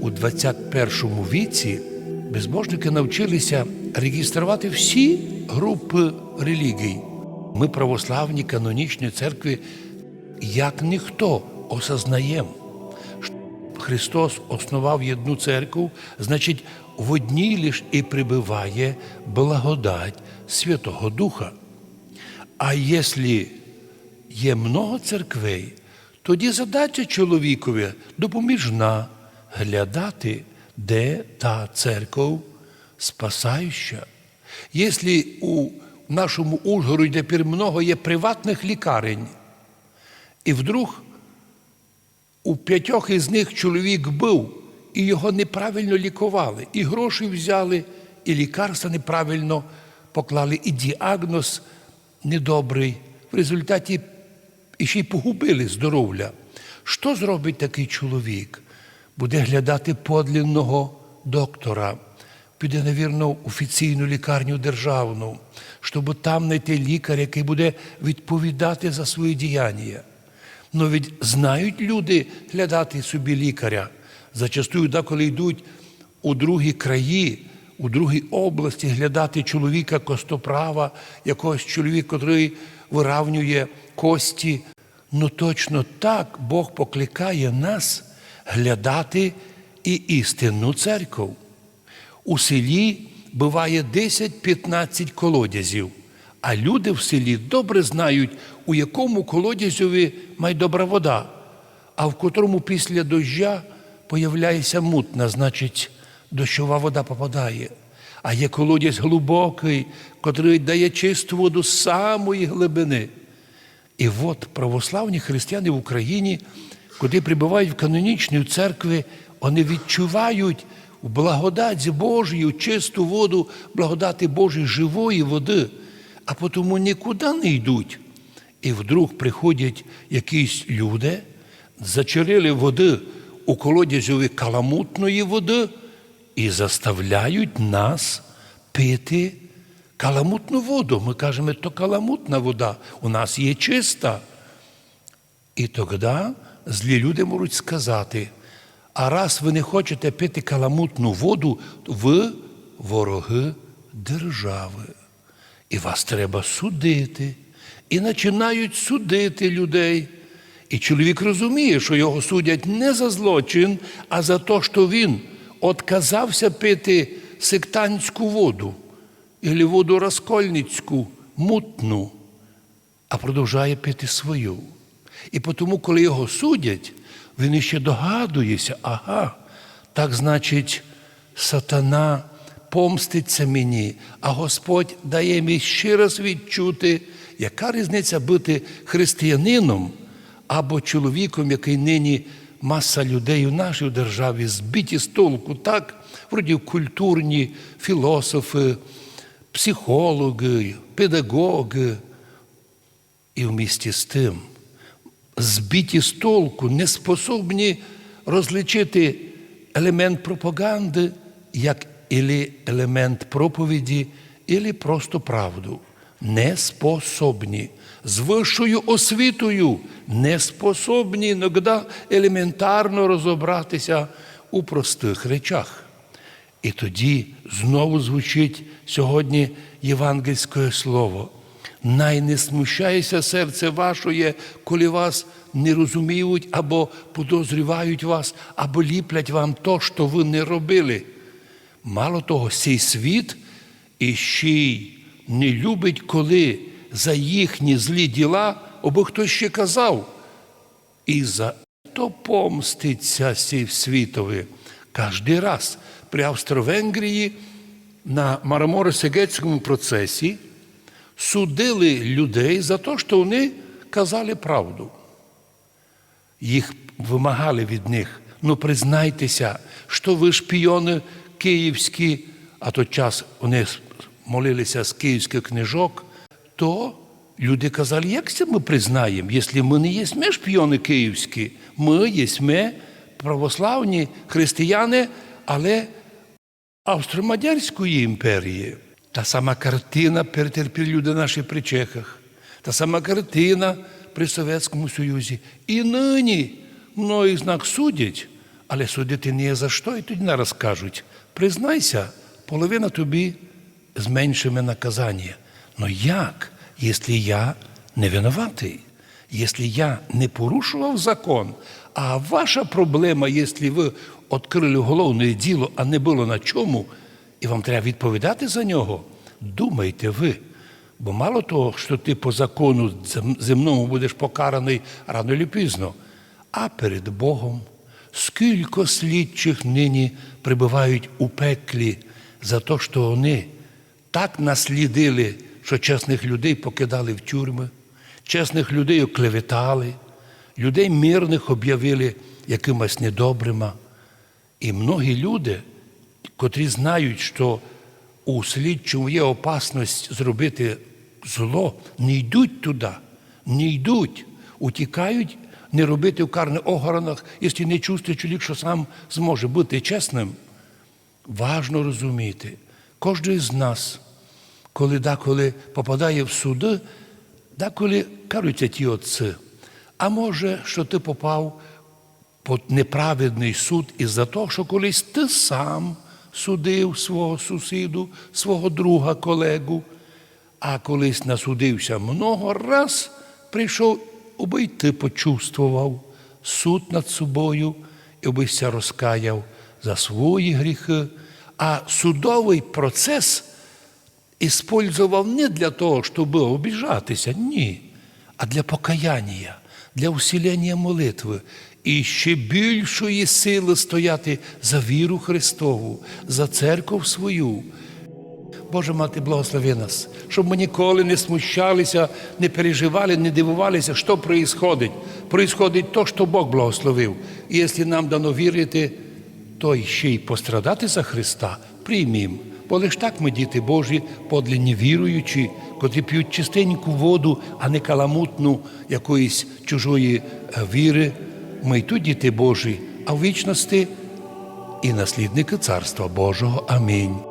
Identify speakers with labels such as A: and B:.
A: У 21 віці безбожники навчилися реєструвати всі групи релігій. Ми, православні канонічні церкви, як ніхто осознаємо, що Христос основав одну церкву, значить, в одній лиш і прибиває благодать Святого Духа. А якщо є много церквей, тоді задача чоловікові допоміжна глядати, де та церква спасаюча. Якщо у нашому Ужгороді тепер много є приватних лікарень, і вдруг у п'ятьох із них чоловік був, і його неправильно лікували, і гроші взяли, і лікарства неправильно поклали, і діагноз недобрий. В результаті ще й погубили здоров'я. Що зробить такий чоловік? Буде глядати подлинного доктора, піде, навірно, в офіційну лікарню державну, щоб там знайти лікаря, який буде відповідати за свої діяння. Ну від знають люди глядати собі лікаря. Зачастую, да, коли йдуть у другі краї, у другій області глядати чоловіка костоправа, якогось чоловіка, який виравнює кості. Ну точно так Бог покликає нас глядати і істинну церкву. У селі буває 10-15 колодязів, а люди в селі добре знають, у якому колодязеві має добра вода, а в котрому після доща появляється мутна, значить, дощова вода попадає. А є колодязь глибокий, котрий дає чисту воду з самої глибини. І от православні християни в Україні, куди прибувають в канонічній церкві, вони відчувають благодать Божою, чисту воду, благодати Божої живої води, а тому нікуди не йдуть. І вдруг приходять якісь люди, зачерили води у колодязеві каламутної води і заставляють нас пити каламутну воду. Ми кажемо, то каламутна вода, у нас є чиста. І тоді злі люди можуть сказати, а раз ви не хочете пити каламутну воду, ви вороги держави. І вас треба судити. І починають судити людей. І чоловік розуміє, що його судять не за злочин, а за те, що він отказався пити сектантську воду, або воду розкольницьку, мутну, а продовжує пити свою. І тому, коли його судять, він іще догадується, ага, так значить, сатана помститься мені, а Господь дає мені ще раз відчути, яка різниця бути християнином або чоловіком, який нині маса людей у нашій державі збиті з толку, так, вроді культурні філософи, психологи, педагоги. І в місті з тим збиті з толку, не способні розлічити елемент пропаганди як ілі елемент проповіді, ілі просто правду. Не способні. З вищою освітою не способні іноді елементарно розібратися у простих речах. І тоді знову звучить сьогодні євангельське слово. Най не смущається серце вашоє, коли вас не розуміють або подозрівають вас, або ліплять вам то, що ви не робили. Мало того, цей світ іще й не любить, коли за їхні злі діла, або хтось ще казав, і за то помститься сій світові. Кожний раз при Австро-Венгрії на Мараморо-Сегецькому процесі судили людей за те, що вони казали правду. Їх вимагали від них. Ну, признайтеся, що ви шпіони київські, а той час вони молилися з київських книжок, то люди казали, як це ми признаємо, якщо ми не є ми шпіони київські, ми є православні християни, але Австро-Мадярської імперії. Та сама картина перетерпіли люди наші при Чехах, та сама картина при Совєтському Союзі. І нині мною знак судять, але судити не є за що, і тоді нараз кажуть, признайся, половина тобі зменшиме наказання. Ну як, якщо я не винуватий? Якщо я не порушував закон, а ваша проблема, якщо ви відкрили головне діло, а не було на чому, і вам треба відповідати за нього, думайте ви. Бо мало того, що ти по закону земному будеш покараний рано чи пізно, а перед Богом скільки слідчих нині прибувають у пеклі за те, що вони так наслідили, що чесних людей покидали в тюрми, чесних людей оклеветали, людей мирних об'явили якимось недобрима. І многі люди, котрі знають, що у слідчому є опасність зробити зло, не йдуть туди, не йдуть, утікають, не робити в карних огоронах, якщо не чувствує чоловік, що сам зможе бути чесним. Важно розуміти, кожен з нас, коли деколи попадає в суди, деколи кажуть ті отці, а може, що ти попав під неправедний суд із-за того, що колись ти сам судив свого сусіду, свого друга, колегу, а колись насудився много раз, прийшов, аби ти почувствував суд над собою, і обися розкаяв за свої гріхи. А судовий процес іспользував не для того, щоб обіжатися, ні, а для покаяння, для усилення молитви і ще більшої сили стояти за віру Христову, за церкву свою. Боже мати, благослови нас, щоб ми ніколи не смущалися, не переживали, не дивувалися, що происходить. Происходить то, що Бог благословив. І якщо нам дано вірити, то ще й пострадати за Христа приймім. Бо лиш так ми, діти Божі, подлинні віруючі, котрі п'ють чистеньку воду, а не каламутну якоїсь чужої е, віри. Ми й тут діти Божі, а в вічності і наслідники Царства Божого. Амінь.